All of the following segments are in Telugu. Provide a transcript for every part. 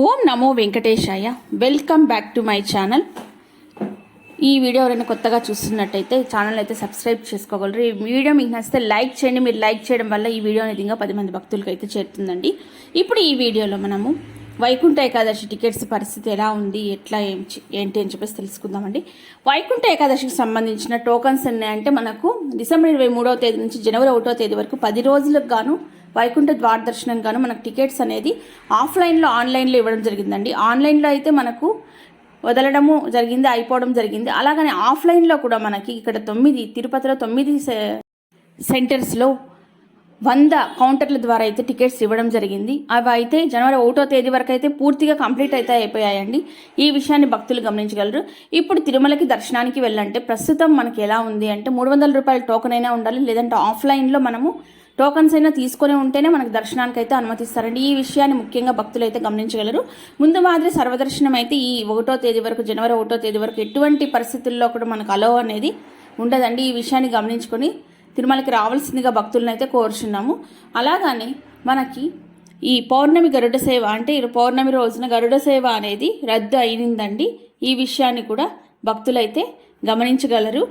ఓం నమో వెంకటేశాయ. Welcome back to my channel ఈ వీడియో ఎవరైనా కొత్తగా చూస్తున్నట్టయితే ఛానల్ అయితే సబ్స్క్రైబ్ చేసుకోగలరు. ఈ వీడియో మీకు నచ్చితే లైక్ చేయండి. మీరు లైక్ చేయడం వల్ల ఈ వీడియో అనేది ఇంకా పది మంది భక్తులకు అయితే చేరుతుందండి. ఇప్పుడు ఈ వీడియోలో మనము వైకుంఠ ఏకాదశి టికెట్స్ పరిస్థితి ఎలా ఉంది? ఎట్లా ఏం ఏంటి అని చెప్పేసి తెలుసుకుందామండి. వైకుంఠ ఏకాదశికి సంబంధించిన టోకన్స్ ఉన్నాయంటే మనకు డిసెంబర్ ఇరవై మూడవ తేదీ నుంచి జనవరి ఒకటో తేదీ వరకు పది రోజులకు గాను వైకుంఠ ద్వార దర్శనం గాను మనకు టికెట్స్ అనేది ఆఫ్లైన్లో ఆన్లైన్లో ఇవ్వడం జరిగిందండి. ఆన్లైన్లో అయితే మనకు వదలడము జరిగింది అయిపోవడం జరిగింది. అలాగనే ఆఫ్లైన్లో కూడా మనకి ఇక్కడ తొమ్మిది తిరుపతిలో తొమ్మిది సె- సెంటర్స్లో వంద కౌంటర్ల ద్వారా అయితే టికెట్స్ ఇవ్వడం జరిగింది. అవి అయితే జనవరి ఒకటో తేదీ వరకు అయితే పూర్తిగా కంప్లీట్ అయితే అయిపోయాయండి. ఈ విషయాన్ని భక్తులు గమనించగలరు. ఇప్పుడు తిరుమలకి దర్శనానికి వెళ్ళాలంటే ప్రస్తుతం మనకి ఎలా ఉంది అంటే మూడు వందల రూపాయల టోకెన్ అయినా ఉండాలి లేదంటే ఆఫ్లైన్లో మనము టోకన్స్ అయినా తీసుకొని ఉంటేనే మనకు దర్శనానికి అయితే అనుమతిస్తారండి. ఈ విషయాన్ని ముఖ్యంగా భక్తులు అయితే గమనించగలరు. ముందు మాదిరి సర్వదర్శనం అయితే ఈ ఒకటో తేదీ వరకు జనవరి ఒకటో తేదీ వరకు ఎటువంటి పరిస్థితుల్లో కూడా మనకు అలో అనేది ఉండదండి. ఈ విషయాన్ని గమనించుకొని తిరుమలకి రావాల్సిందిగా భక్తులను అయితే కోరుచున్నాము. అలాగని మనకి ఈ పౌర్ణమి గరుడ సేవ అంటే పౌర్ణమి రోజున గరుడ సేవ అనేది రద్దు అయిందండి ఈ విషయాన్ని కూడా భక్తులైతే గమనించగలరు.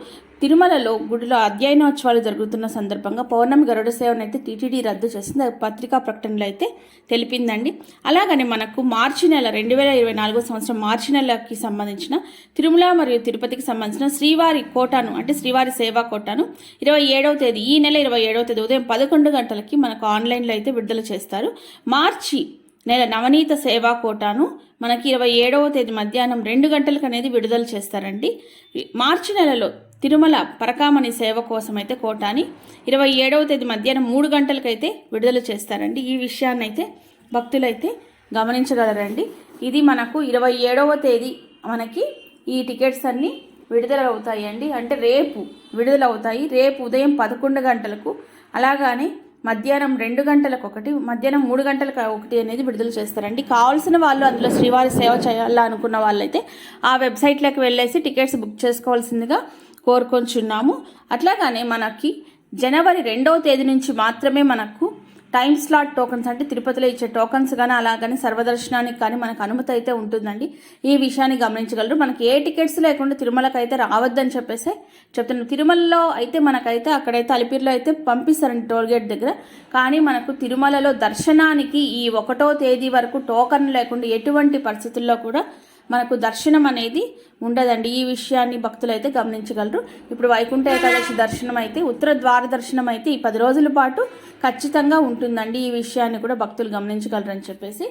తిరుమలలో గుడిలో అధ్యయనోత్సవాలు జరుగుతున్న సందర్భంగా పౌర్ణమి గరుడ సేవను అయితే టీటీడీ రద్దు చేసింది. పత్రికా ప్రకటనలో అయితే తెలిపిందండి. అలాగని మనకు మార్చి నెల రెండు వేల ఇరవై నాలుగో సంవత్సరం మార్చి నెలకి సంబంధించిన తిరుమల మరియు తిరుపతికి సంబంధించిన శ్రీవారి కోటాను అంటే శ్రీవారి సేవా కోటాను ఇరవై ఏడవ తేదీ ఈ నెల ఇరవై ఏడవ తేదీ ఉదయం పదకొండు గంటలకి మనకు ఆన్లైన్లో అయితే విడుదల చేస్తారు. మార్చి నెల నవనీత సేవా కోటాను మనకి ఇరవై ఏడవ తేదీ మధ్యాహ్నం రెండు గంటలకు అనేది విడుదల చేస్తారండి. మార్చి నెలలో తిరుమల పరకామణి సేవ కోసం అయితే కోటాని ఇరవై ఏడవ తేదీ మధ్యాహ్నం మూడు గంటలకైతే విడుదల చేస్తారండి. ఈ విషయాన్ని అయితే భక్తులైతే గమనించగలరండి. ఇది మనకు ఇరవై ఏడవ తేదీ మనకి ఈ టికెట్స్ అన్నీ విడుదల అవుతాయండి అంటే రేపు విడుదల అవుతాయి రేపు ఉదయం పదకొండు గంటలకు. అలాగానే మధ్యాహ్నం రెండు గంటలకు ఒకటి మధ్యాహ్నం మూడు గంటలకు ఒకటి అనేది విడుదల చేస్తారండి. కావాల్సిన వాళ్ళు అందులో శ్రీవారి సేవ చేయాలనుకున్న వాళ్ళైతే ఆ వెబ్సైట్లోకి వెళ్ళేసి టికెట్స్ బుక్ చేసుకోవాల్సిందిగా కోరుకొంచున్నాము. అట్లాగానే మనకి జనవరి రెండవ తేదీ నుంచి మాత్రమే మనకు టైం స్లాట్ టోకన్స్ అంటే తిరుపతిలో ఇచ్చే టోకన్స్ కానీ అలాగని సర్వదర్శనానికి కానీ మనకు అనుమతి అయితే ఉంటుందండి. ఈ విషయాన్ని గమనించగలరు. మనకి ఏ టికెట్స్ లేకుండా తిరుమలకి అయితే రావద్దని చెప్పేసి చెప్తున్నాను. తిరుమలలో అయితే మనకైతే అక్కడైతే అలిపిరిలో అయితే పంపిస్తారండి టోల్ గేట్ దగ్గర. కానీ మనకు తిరుమలలో దర్శనానికి ఈ ఒకటో తేదీ వరకు టోకన్ లేకుండా ఎటువంటి పరిస్థితుల్లో కూడా మనకు దర్శనం అనేది ఉండదండి. ఈ విషయాన్ని భక్తులు అయితే గమనించగలరు. ఇప్పుడు వైకుంఠ ఏకాదశి దర్శనం అయితే ఉత్తర ద్వార దర్శనం అయితే ఈ పది రోజుల పాటు ఖచ్చితంగా ఉంటుందండి. ఈ విషయాన్ని కూడా భక్తులు గమనించగలరని చెప్పేసి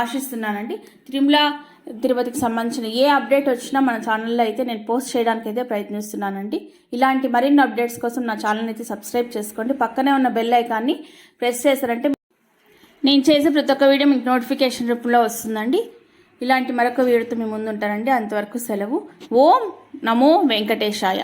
ఆశిస్తున్నానండి. తిరుమల తిరుపతికి సంబంధించిన ఏ అప్డేట్ వచ్చినా మన ఛానల్లో అయితే నేను పోస్ట్ చేయడానికి అయితే ప్రయత్నిస్తున్నానండి. ఇలాంటి మరిన్ని అప్డేట్స్ కోసం నా ఛానల్ అయితే సబ్స్క్రైబ్ చేసుకోండి. పక్కనే ఉన్న బెల్ ఐకాన్ని ప్రెస్ చేశారంటే నేను చేసే ప్రతి ఒక్క వీడియో మీకు నోటిఫికేషన్ రూపంలో వస్తుందండి. ఇలాంటి మరొక వీడియోతో మీ ముందుంటానండి. అంతవరకు సెలవు. ఓం నమో వెంకటేశాయ.